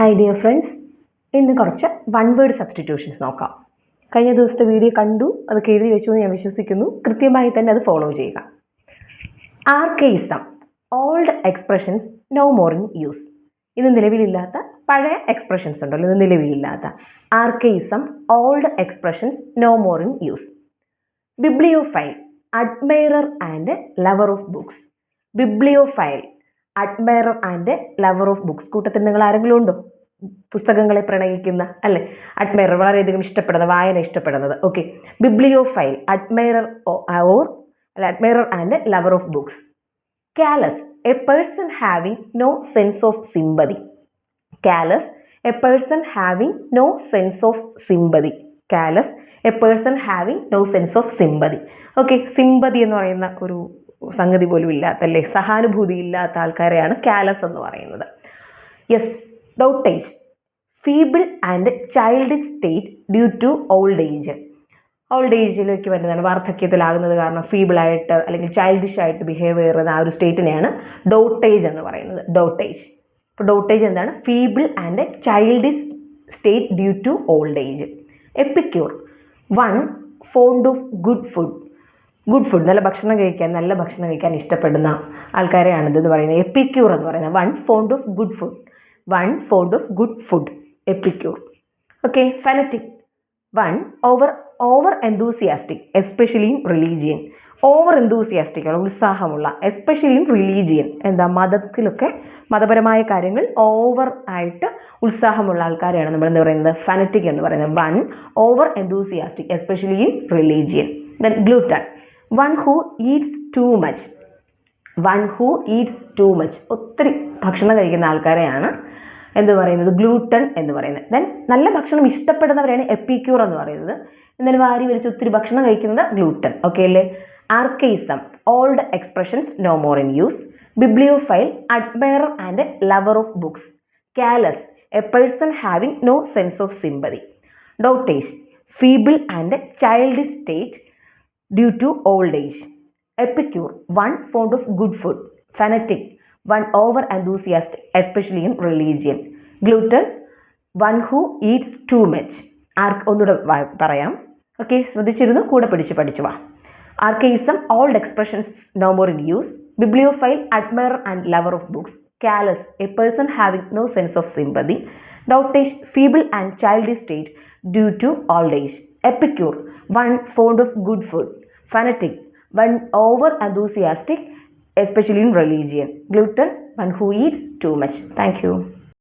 Hi dear friends ഇന്ന് കുറച്ച് one word substitutions നോക്കാം. കഴിഞ്ഞ ദിവസത്തെ വീഡിയോ കണ്ടു അത് എഴുതി വെച്ചു എന്ന് ഞാൻ വിശ്വസിക്കുന്നു. കൃത്യമായി തന്നെ അത് ഫോളോ ചെയ്യുക. Archaism old expressions no more in use ഇത് നിലവിലില്ലാത്ത പഴയ എക്സ്പ്രഷൻസ് ഉണ്ടല്ലോ ഇത് നിലവിലില്ലാത്ത. Archaism old expressions no more in use bibliophile admirer and lover of books bibliophile admirer and lover of books കൂട്ടത്തിൽ നിങ്ങൾ ആരെങ്കിലും ഉണ്ടോ? പുസ്തകങ്ങളെ പ്രണയിക്കുന്ന അല്ലേ? അഡ്മയറർ വളരെയധികം ഇഷ്ടപ്പെടുന്ന വായന ഇഷ്ടപ്പെടുന്നത്. Okay bibliophile admirer or അല്ല admirer and lover of books callous a person having no sense of sympathy callous a person having no sense of sympathy callous a person having no sense of sympathy okay sympathy എന്ന് പറയുന്ന ഒരു സംഗതി പോലും ഇല്ലാത്ത സഹാനുഭൂതി ഇല്ലാത്ത ആൾക്കാരെയാണ് callous എന്ന് പറയുന്നത്. Yes dotage feeble and child state due to old age old ഏജിലേക്ക് വരുന്നതാണ് വാർദ്ധക്യത്തിലാകുന്നത് കാരണം ഫീബിളായിട്ട് അല്ലെങ്കിൽ ചൈൽഡിഷ് ആയിട്ട് ബിഹേവ് ചെയ്യുന്ന ആ ഒരു സ്റ്റേറ്റിനെയാണ് ഡോട്ടേജ് എന്ന് പറയുന്നത്. ഡോട്ടേജ് അപ്പോൾ ഡോട്ടേജ് എന്താണ്? Feeble and childish state due to old age epicure one fond of good food good food നല്ല ഭക്ഷണം കഴിക്കാൻ നല്ല ഭക്ഷണം കഴിക്കാൻ ഇഷ്ടപ്പെടുന്ന ആൾക്കാരെയാണിത് എന്ന് പറയുന്നത്. എപ്പിക്യൂർ എന്ന് പറയുന്നത്. One fond of good food one fond of good food epicure okay fanatic one over over enthusiastic especially in religion over enthusiastic ആണ് ഉത്സാഹമുള്ള എസ്പെഷ്യലി റിലീജിയൻ എന്താ മതത്തിലൊക്കെ മതപരമായ കാര്യങ്ങൾ ഓവർ ആയിട്ട് ഉത്സാഹമുള്ള ആൾക്കാരെയാണ് നമ്മൾ എന്താ പറയുന്നത്? ഫനറ്റിക് എന്ന് പറയുന്നത്. One over enthusiastic especially in religion then glutton one who eats too much one who eats too much ഒത്തിരി ഭക്ഷണം കഴിക്കുന്ന ആൾക്കാരെയാണ് എന്ത് പറയുന്നത്? ഗ്ലൂട്ടൺ എന്ന് പറയുന്നത്. ദെൻ നല്ല ഭക്ഷണം ഇഷ്ടപ്പെടുന്നവരെയാണ് എപ്പിക്യൂർ എന്ന് പറയുന്നത്. എന്നാലും വാരി വലിച്ച് ഒത്തിരി ഭക്ഷണം കഴിക്കുന്നത് ഗ്ലൂട്ടൺ ഓക്കെ അല്ലേ? Archaism old expressions no more in use bibliophile admire and lover of books callous a person having no sense of sympathy dotage feeble and child state due to old age epicure one fond of good food fanatic one over enthusiastic especially in religion glutton one who eats too much ആർക്ക് ഒന്നുകൂടെ പറയാം. Okay ശ്രദ്ധിച്ചിരുന്നു കൂടെ പിടിച്ച് പഠിച്ചു വാ. Archaism old expressions no more in use bibliophile admire and lover of books callous a person having no sense of sympathy dotage feeble and child state due to old age epicure one fond of good food fanatic, one over enthusiastic, especially in religion. Gluten, one who eats too much. Thank you.